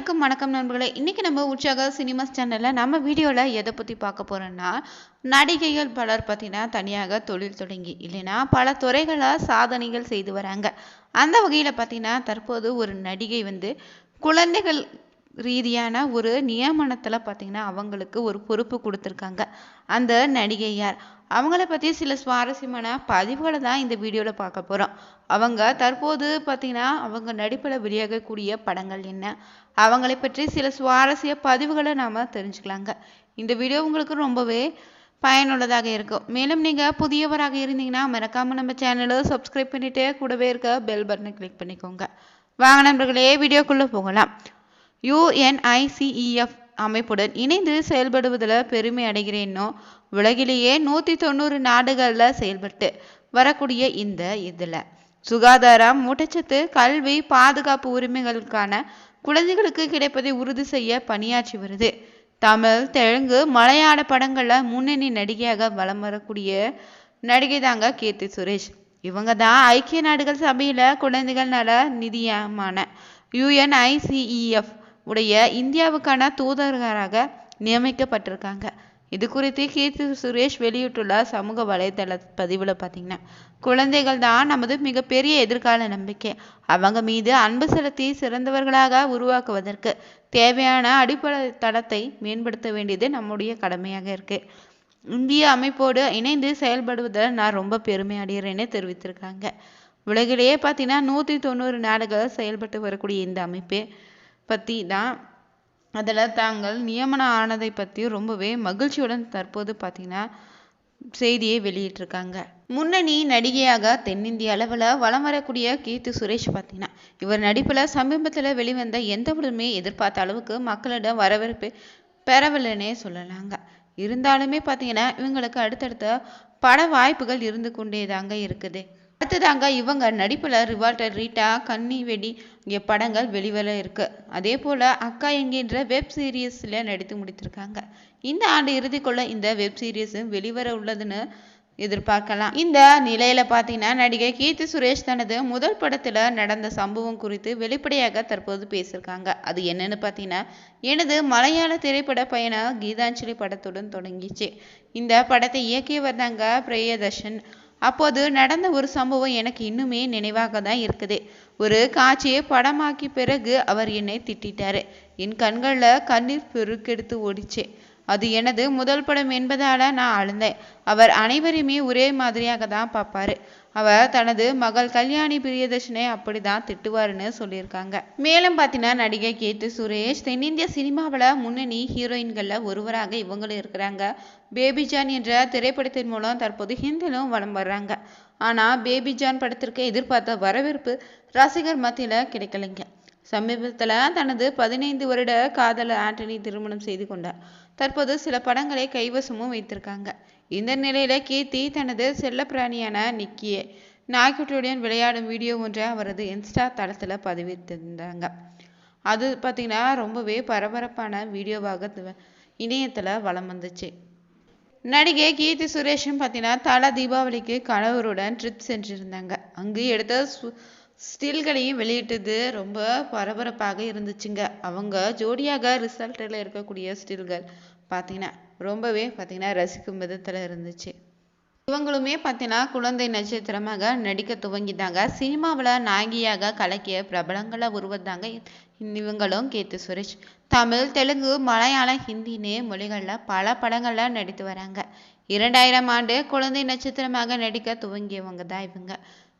அனைவருக்கும் வணக்கம் நண்பர்களே. இன்றைக்கி நம்ம உற்சாக சினிமாஸ் சேனலில் நம்ம வீடியோவில் எதை பற்றி பார்க்க போகிறோன்னா நடிகைகள் பலர் பார்த்தீங்கன்னா தனியாக தொழில் தொடங்கி இல்லைன்னா பல துறைகளாக சாதனைகள் செய்து வராங்க. அந்த வகையில் பார்த்தீங்கன்னா தற்போது ஒரு நடிகை வந்து குழந்தைகள் ரீதியான ஒரு நியமனத்தில் பார்த்தீங்கன்னா அவங்களுக்கு ஒரு பொறுப்பு கொடுத்துருக்காங்க. அந்த நடிகை யார்? அவங்கள பற்றி சில சுவாரஸ்யமான பதிவுகளை தான் இந்த வீடியோவில் பார்க்க போகிறோம் அவங்க தற்போது பார்த்தீங்கன்னா அவங்க நடிப்பில் வெளியாகக்கூடிய படங்கள் என்ன? அவங்களை பற்றி சில சுவாரஸ்ய பதிவுகளை நாம் தெரிஞ்சுக்கலாங்க. இந்த வீடியோ உங்களுக்கு ரொம்பவே பயனுள்ளதாக இருக்கும். மேலும் நீங்கள் புதியவராக இருந்தீங்கன்னா மறக்காமல் நம்ம சேனலை சப்ஸ்கிரைப் பண்ணிவிட்டு கூடவே இருக்க பெல் பட்டனை கிளிக் பண்ணிக்கோங்க. வாங்க நண்பர்களே வீடியோக்குள்ளே போகலாம். யுஎன்ஐசிஇஎஃப் அமைப்புடன் இணைந்து செயல்படுவதில் பெருமை அடைகிறேன்னோ உலகிலேயே நூற்றி தொண்ணூறு நாடுகளில் செயல்பட்டு வரக்கூடிய இந்த இதில். சுகாதாரம் ஊட்டச்சத்து கல்வி பாதுகாப்பு உரிமைகளுக்கான குழந்தைகளுக்கு கிடைப்பதை உறுதி செய்ய பணியாற்றி வருது. தமிழ் தெலுங்கு மலையாள படங்களில் முன்னணி நடிகையாக வலம் வரக்கூடிய நடிகை தாங்க கீர்த்தி சுரேஷ். இவங்க தான் ஐக்கிய நாடுகள் சபையில் குழந்தைகள் நல நிதியமான யுஎன்ஐசிஇஎஃப் உடைய இந்தியாவுக்கான தூதர்களாக நியமிக்கப்பட்டிருக்காங்க. இது குறித்து கீர்த்தி சுரேஷ் வெளியிட்டுள்ள சமூக வலைதள பதிவில் பார்த்தீங்கன்னா குழந்தைகள் தான் நமது மிகப்பெரிய எதிர்கால நம்பிக்கை. அவங்க மீது அன்பு செலுத்தி சிறந்தவர்களாக உருவாக்குவதற்கு தேவையான அடிப்படை தளத்தை மேம்படுத்த வேண்டியது நம்முடைய கடமையாக இருக்கு. இந்திய அமைப்போடு இணைந்து செயல்படுவதில் நான் ரொம்ப பெருமை அடைகிறேன்னு தெரிவித்திருக்காங்க. உலகிலேயே பார்த்தீங்கன்னா நூற்றி தொண்ணூறு நாடுகள் செயல்பட்டு வரக்கூடிய இந்த அமைப்பு பற்றி தான் அதில் தாங்கள் நியமனம் ஆனதை பற்றி ரொம்பவே மகிழ்ச்சியுடன் தற்போது பார்த்தீங்கன்னா செய்தியை வெளியிட்டிருக்காங்க. முன்னணி நடிகையாக தென்னிந்திய அளவில் வலம் வரக்கூடிய கீர்த்தி சுரேஷ் பார்த்தீங்கன்னா இவர் நடிப்பில் சமீபத்தில் வெளிவந்த எந்த படமே எதிர்பார்த்த அளவுக்கு மக்களிடம் வரவேற்பு பெறவில்லைன்னே சொல்லலாங்க. இருந்தாலுமே பார்த்தீங்கன்னா இவங்களுக்கு அடுத்தடுத்த பட வாய்ப்புகள் இருந்து கொண்டே தாங்க இருக்குது. அடுத்ததாங்க இவங்க நடிப்பில் ரிவால்டர் ரீட்டா கன்னி வெடி இங்கே படங்கள் வெளிவர இருக்கு. அதே போல் அக்கா என்கின்ற வெப் சீரியஸில் நடித்து முடித்திருக்காங்க. இந்த ஆண்டு இறுதிக்குள்ள இந்த வெப் சீரியஸும் வெளிவர உள்ளதுன்னு எதிர்பார்க்கலாம். இந்த நிலையில பார்த்தீங்கன்னா நடிகை கீர்த்தி சுரேஷ் தனது முதல் படத்துல நடந்த சம்பவம் குறித்து வெளிப்படையாக தற்போது பேசியிருக்காங்க. அது என்னன்னு பார்த்தீங்கன்னா எனது மலையாள திரைப்பட பயணம் கீதாஞ்சலி படத்துடன் தொடங்கிச்சு. இந்த படத்தை இயக்கியவர் தாங்க பிரியதர்ஷன். அப்போது நடந்த ஒரு சம்பவம் எனக்கு இன்னுமே நினைவாக தான் இருக்குது. ஒரு காட்சியை படமாக்கி பிறகு அவர் என்னை திட்டாரு என் கண்களில் கண்ணீர் பெருக்கெடுத்து ஓடிச்சு. அது எனது முதல் படம் என்பதால நான் அழுந்தேன். அவர் அனைவரையுமே ஒரே மாதிரியாக தான் பார்ப்பாரு. அவர் தனது மகள் கல்யாணி பிரியதர்ஷனை அப்படிதான் திட்டுவாருன்னு சொல்லியிருக்காங்க. மேலும் பார்த்தீங்கன்னா நடிகை கேத்து சுரேஷ் தென்னிந்திய சினிமாவில் முன்னணி ஹீரோயின்களில் ஒருவராக இவங்களும் இருக்கிறாங்க. பேபிஜான் என்ற திரைப்படத்தின் மூலம் தற்போது ஹிந்திலும் வலம் வர்றாங்க. ஆனால் பேபிஜான் படத்திற்கு எதிர்பார்த்த வரவேற்பு ரசிகர் மத்தியில் கிடைக்கலைங்க. சமீபத்தில் தனது பதினைந்து வருட காதலர் ஆண்டனி திருமணம் செய்து கொண்டார். தற்போது சில படங்களை கைவசமும் வைத்திருக்காங்க. இந்த நிலையில கீர்த்தி தனது செல்லப்பிராணியான நிக்கியை நாய்க்குட்டியுடன் விளையாடும் வீடியோ ஒன்றை அவரது இன்ஸ்டா தளத்தில் பதிவிட்டிருந்தாங்க. அது பார்த்தீங்கன்னா ரொம்பவே பரபரப்பான வீடியோவாக இணையத்தில் வலம் வந்துச்சு. நடிகை கீர்த்தி சுரேஷும் பார்த்தீங்கன்னா தல தீபாவளிக்கு கணவருடன் ட்ரிப் சென்றிருந்தாங்க. அங்கு எடுத்த ஸ்டில்களையும் வெளியிட்டது ரொம்ப பரபரப்பாக இருந்துச்சுங்க. அவங்க ஜோடியாக ரிசல்ட்டில் இருக்கக்கூடிய ஸ்டில்கள் பார்த்தீங்கன்னா ரொம்பவே பார்த்தீங்கன்னா ரசிக்கும் விதத்தில் இருந்துச்சு. இவங்களுமே பார்த்தீங்கன்னா குழந்தை நட்சத்திரமாக நடிக்க துவங்கிட்டாங்க. சினிமாவில் நாயகியாக கலக்கிய பிரபலங்களை உருவதாங்க இவங்களும் கீர்த்தி சுரேஷ். தமிழ் தெலுங்கு மலையாளம் ஹிந்தின்னு மொழிகளில் பல படங்களில் நடித்து வராங்க. இரண்டாயிரம் ஆண்டு குழந்தை நட்சத்திரமாக நடிக்க துவங்கியவங்க தான் இவங்க.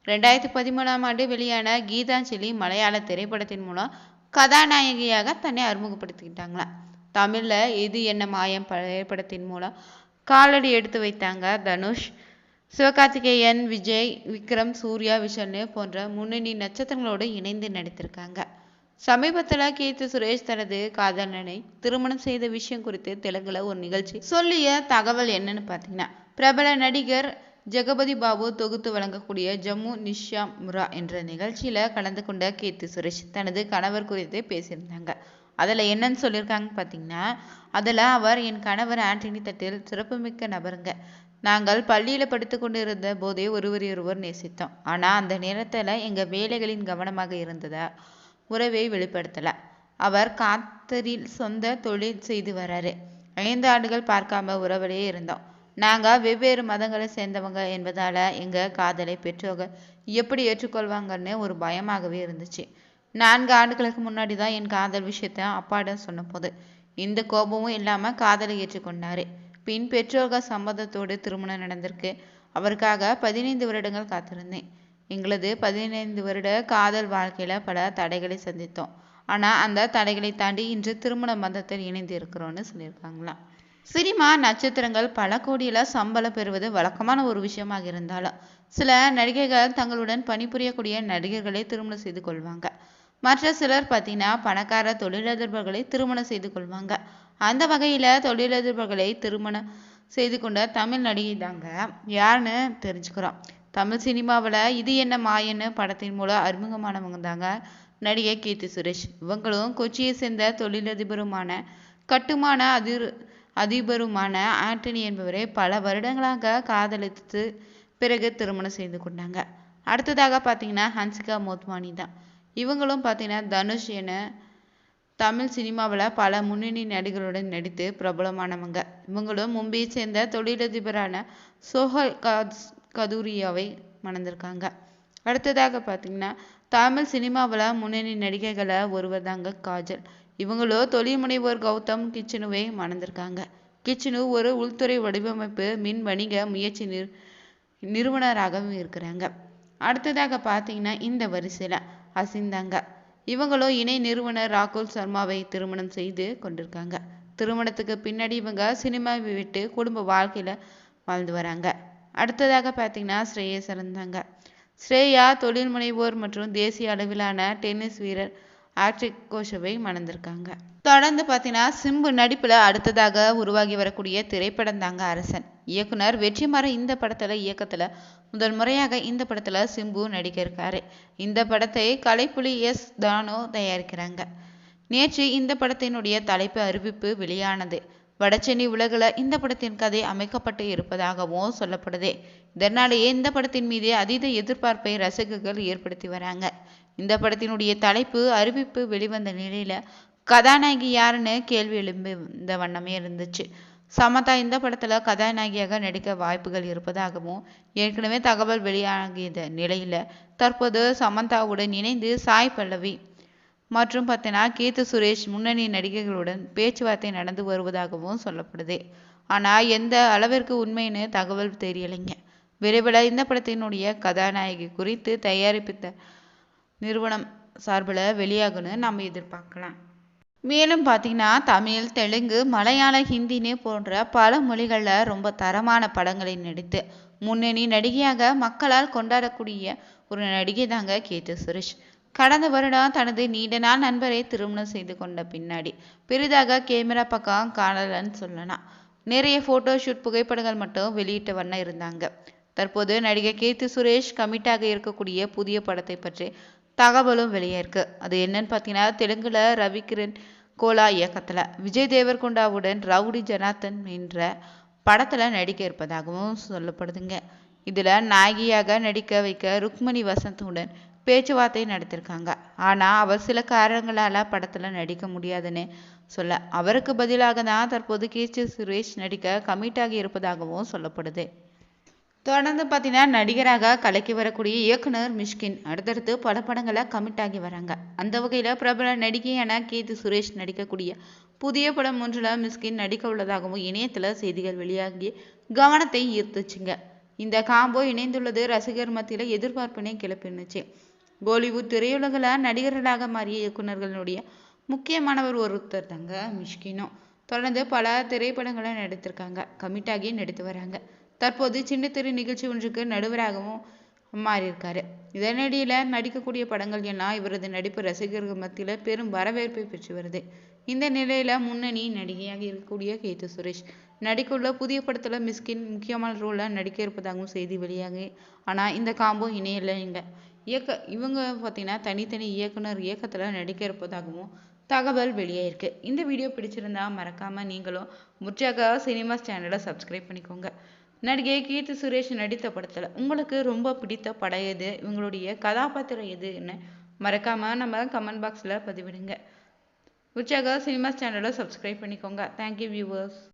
ரெண்டாயிரத்தி பதிமூணாம் ஆண்டு வெளியான கீதாஞ்சலி மலையாள திரைப்படத்தின் மூலம் கதாநாயகியாக தன்னை அறிமுகப்படுத்திக்கிட்டாங்களாம் தமிழில் இது என்ன மாயம் திரைப்படத்தின் மூலம் காலடி எடுத்து வைத்தாங்க தனுஷ். சிவகார்த்திகேயன் விஜய் விக்ரம் சூர்யா விஷன்னு போன்ற முன்னணி நட்சத்திரங்களோடு இணைந்து நடித்திருக்காங்க. சமீபத்தில் கீர்த்தி சுரேஷ் தனது காதலனை திருமணம் செய்த விஷயம் குறித்து தெலுங்குல ஒரு நிகழ்ச்சி சொல்லிய தகவல் என்னன்னு பார்த்தீங்கன்னா பிரபல நடிகர் ஜெகபதி பாபு தொகுத்து வழங்கக்கூடிய ஜம்மு நிஷா முரா என்ற நிகழ்ச்சியில் கலந்து கொண்ட கீர்த்தி சுரேஷ் தனது கணவர் குறித்து பேசியிருந்தாங்க. அதில் என்னன்னு சொல்லியிருக்காங்க பார்த்தீங்கன்னா அதில் அவர் என் கணவர் ஆண்டனி தட்டில் சிறப்புமிக்க நபருங்க. நாங்கள் பள்ளியில் படித்து கொண்டிருந்த போதே ஒருவரையொருவர் நேசித்தோம். ஆனால் அந்த நேரத்தில் எங்கள் வேலைகளின் கவனமாக இருந்ததா உறவை வெளிப்படுத்தலை. அவர் காத்தரில் சொந்த தொழில் செய்து வராரு. ஐந்து ஆண்டுகள் பார்க்காம உறவிலேயே இருந்தோம். நாங்கள் வெவ்வேறு மதங்களை சேர்ந்தவங்க என்பதால் எங்கள் காதலை பெற்றோர்கள் எப்படி ஏற்றுக்கொள்வாங்கன்னு ஒரு பயமாகவே இருந்துச்சு. நான்கு ஆண்டுகளுக்கு முன்னாடி தான் என் காதல் விஷயத்த அப்பாடம் சொன்னபோது இந்த கோபமும் இல்லாமல் காதலை ஏற்றுக்கொண்டாரு. பின் பெற்றோர்கள் சம்மதத்தோடு திருமணம் நடந்திருக்கு. அவருக்காக பதினைந்து வருடங்கள் காத்திருந்தேன். எங்களது பதினைந்து வருட காதல் வாழ்க்கையில் பல தடைகளை சந்தித்தோம். ஆனால் அந்த தடைகளை தாண்டி இன்று திருமண மதத்தில் இணைந்து இருக்கிறோன்னு சொல்லியிருக்காங்களாம் சினிமா நட்சத்திரங்கள் பல கோடியில சம்பளம் பெறுவது வழக்கமான ஒரு விஷயமாக இருந்தாலும் சில நடிகைகள் தங்களுடன் பணிபுரியக்கூடிய நடிகர்களை திருமணம் செய்து கொள்வாங்க. மற்ற சிலர் பார்த்தீங்கன்னா பணக்கார தொழிலதிபர்களை திருமணம் செய்து கொள்வாங்க. அந்த வகையில தொழிலதிபர்களை திருமணம் செய்து கொண்ட தமிழ் நடிகை தாங்க யாருன்னு தெரிஞ்சுக்கிறோம். தமிழ் சினிமாவில் இது என்ன மாயன்னு படத்தின் மூலம் அறிமுகமானவங்க தாங்க நடிகை கீர்த்தி சுரேஷ். இவங்களும் கொச்சியை சேர்ந்த தொழிலதிபருமான கட்டுமான அதிர் அதிபருமான ஆண்டனி என்பவரை பல வருடங்களாக காதலித்து பிறகு திருமணம் செய்து கொண்டாங்க. அடுத்ததாக பார்த்தீங்கன்னா ஹன்சிகா மோத்வானி தான். இவங்களும் பார்த்தீங்கன்னா தனுஷ் என தமிழ் சினிமாவில் பல முன்னணி நடிகர்களுடன் நடித்து பிரபலமானவங்க. இவங்களும் மும்பையை சேர்ந்த தொழிலதிபரான சோஹல் கத் கதூரியாவை மணந்திருக்காங்க. அடுத்ததாக பார்த்தீங்கன்னா தமிழ் சினிமாவில் முன்னணி நடிகைகளை ஒருவர் தாங்க காஜல். இவங்களோ தொழில் முனைவோர் கௌதம் கிச்சனுவை மணந்திருக்காங்க. கிச்சனு ஒரு உள்துறை வடிவமைப்பு மின் வணிக முயற்சி நிறு நிறுவனராகவும் இருக்கிறாங்க. அடுத்ததாக பார்த்தீங்கன்னா இந்த வரிசையில் அசிந்தாங்க. இவங்களும் இணை நிறுவனர் ராகுல் சர்மாவை திருமணம் செய்து கொண்டிருக்காங்க. திருமணத்துக்கு பின்னாடி இவங்க சினிமாவை விட்டு குடும்ப வாழ்க்கையில வாழ்ந்து வராங்க. அடுத்ததாக பார்த்தீங்கன்னா ஸ்ரேயஸ் இருந்தாங்க ஸ்ரேயா தொழில் முனைவோர் மற்றும் தேசிய அளவிலான டென்னிஸ் வீரர் ஆட்ரிக் கோஷவை மணந்திருக்காங்க. தொடர்ந்து பார்த்தீங்கன்னா சிம்பு நடிப்புல அடுத்ததாக உருவாகி வரக்கூடிய திரைப்படம் தாங்க அரசன். இயக்குனர் வெற்றிமாறன் இந்த படத்துல இயக்கத்துல முதல் முறையாக இந்த படத்துல சிம்பு நடிக்க இருக்காரு இந்த படத்தை கலைப்புலி எஸ் தானோ தயாரிக்கிறாங்க. நேற்று இந்த படத்தினுடைய தலைப்பு அறிவிப்பு வெளியானது. வடசென்னை உலகில் இந்த படத்தின் கதை அமைக்கப்பட்டு இருப்பதாகவும் சொல்லப்படுது. இதனாலேயே இந்த படத்தின் மீது அதீத எதிர்பார்ப்பை ரசிகர்கள் ஏற்படுத்தி வராங்க. இந்த படத்தினுடைய தலைப்பு அறிவிப்பு வெளிவந்த நிலையில கதாநாயகி யாருன்னு கேள்வி எழும்பி இந்த வண்ணமே இருந்துச்சு. சமதா இந்த படத்துல கதாநாயகியாக நடிக்க வாய்ப்புகள் இருப்பதாகவும் ஏற்கனவே தகவல் வெளியாகிய நிலையில தற்போது சமந்தாவுடன் இணைந்து சாய் பல்லவி மற்றும் பார்த்தீங்கன்னா கீர்த்தி சுரேஷ் முன்னணி நடிகைகளுடன் பேச்சுவார்த்தை நடந்து வருவதாகவும் சொல்லப்படுது. ஆனா எந்த அளவிற்கு உண்மைன்னு தகவல் தெரியலைங்க. விரைவில் இந்த படத்தினுடைய கதாநாயகி குறித்து தயாரிப்பித்த நிறுவனம் சார்பில் வெளியாகுன்னு நம்ம எதிர்பார்க்கலாம். மேலும் பார்த்தீங்கன்னா தமிழ் தெலுங்கு மலையாள ஹிந்தின்னு போன்ற பல மொழிகளில் ரொம்ப தரமான படங்களை நடித்து முன்னணி நடிகையாக மக்களால் கொண்டாடக்கூடிய ஒரு நடிகை தாங்க கீர்த்தி சுரேஷ். கடந்த வருடம் தனது நீண்ட நாள் நண்பரை திருமணம் செய்து கொண்ட பின்னாடி பெரிதாக கேமரா பக்கம் காணலன்னு சொல்லலாம். நிறைய போட்டோ ஷூட் புகைப்படங்கள் மட்டும் வெளியிட்ட வண்ணம் இருந்தாங்க. தற்போது நடிகை கீர்த்தி சுரேஷ் கமிட்டாக இருக்கக்கூடிய புதிய படத்தை பற்றி தகவலும் வெளியிருக்கு அது என்னன்னு பார்த்தீங்கன்னா தெலுங்குல ரவிகிரண் கோலா இயக்கத்தில் விஜய் தேவர்கொண்டாவுடன் ரவுடி ஜனாதன் என்ற படத்தில் நடிக்க இருப்பதாகவும் சொல்லப்படுதுங்க. இதில் நாயகியாக நடிக்க வைக்க ருக்மணி வசந்துடன் பேச்சுவார்த்தை நடத்திருக்காங்க. ஆனால் அவர் சில காரணங்களால் படத்தில் நடிக்க முடியாதுன்னு சொல்ல அவருக்கு பதிலாக தான் தற்போது கீர்த்தி சுரேஷ் நடிக்க கமிட்டாகி இருப்பதாகவும் சொல்லப்படுது. தொடர்ந்து பார்த்தீங்கன்னா நடிகராக கலக்கி வரக்கூடிய இயக்குனர் மிஷ்கின் அடுத்தடுத்து பல படங்களை கமிட் ஆகி வராங்க. அந்த வகையில் பிரபல நடிகையான கீர்த்தி சுரேஷ் நடிக்கக்கூடிய புதிய படம் ஒன்றில் மிஷ்கின் நடிக்க உள்ளதாகவும் இணையத்தில் செய்திகள் வெளியாகி கவனத்தை ஈர்த்துச்சுங்க. இந்த காம்போ இணைந்துள்ளது ரசிகர் மத்தியில் எதிர்பார்ப்பினை கிளப்பினுச்சு. பாலிவுட் திரையுலகில் நடிகர்களாக மாறிய இயக்குநர்களுடைய முக்கியமானவர் ஒருத்தர் தாங்க மிஷ்கினும். தொடர்ந்து பல திரைப்படங்களை நடித்திருக்காங்க. கமிட்டாகி நடித்து வராங்க. தற்போது சின்னத்திரை நிகழ்ச்சி ஒன்றுக்கு நடுவராகவும் மாறியிருக்காரு. இதனிடையில நடிக்கக்கூடிய படங்கள் எல்லாம் இவரது நடிப்பு ரசிகர்கள் மத்தியில பெரும் வரவேற்பை பெற்று வருது. இந்த நிலையில முன்னணி நடிகையாக இருக்கக்கூடிய கீர்த்தி சுரேஷ் நடிக்கவுள்ள புதிய படத்துல மிஸ்கின் முக்கியமான ரோல்ல நடிக்க இருப்பதாகவும் செய்தி வெளியாகி ஆனா இந்த காம்போ இணையலைங்க இயக்க இவங்க பார்த்தீங்கன்னா தனித்தனி இயக்குனர் இயக்கத்துல நடிக்க இருப்பதாகவும் தகவல் வெளியாயிருக்கு. இந்த வீடியோ பிடிச்சிருந்தா மறக்காம நீங்களும் முற்றாக சினிமா சேனலை சப்ஸ்கிரைப் பண்ணிக்கோங்க. நடிகை கீர்த்தி சுரேஷ் நடித்த படத்துல உங்களுக்கு ரொம்ப பிடித்த படம் எது? இவங்களுடைய கதாபாத்திரம் எதுன்னு மறக்காம நம்ம கமெண்ட் பாக்ஸ்ல பதிவிடுங்க. உற்சாக சினிமா சேனலை சப்ஸ்கிரைப் பண்ணிக்கோங்க. Thank you viewers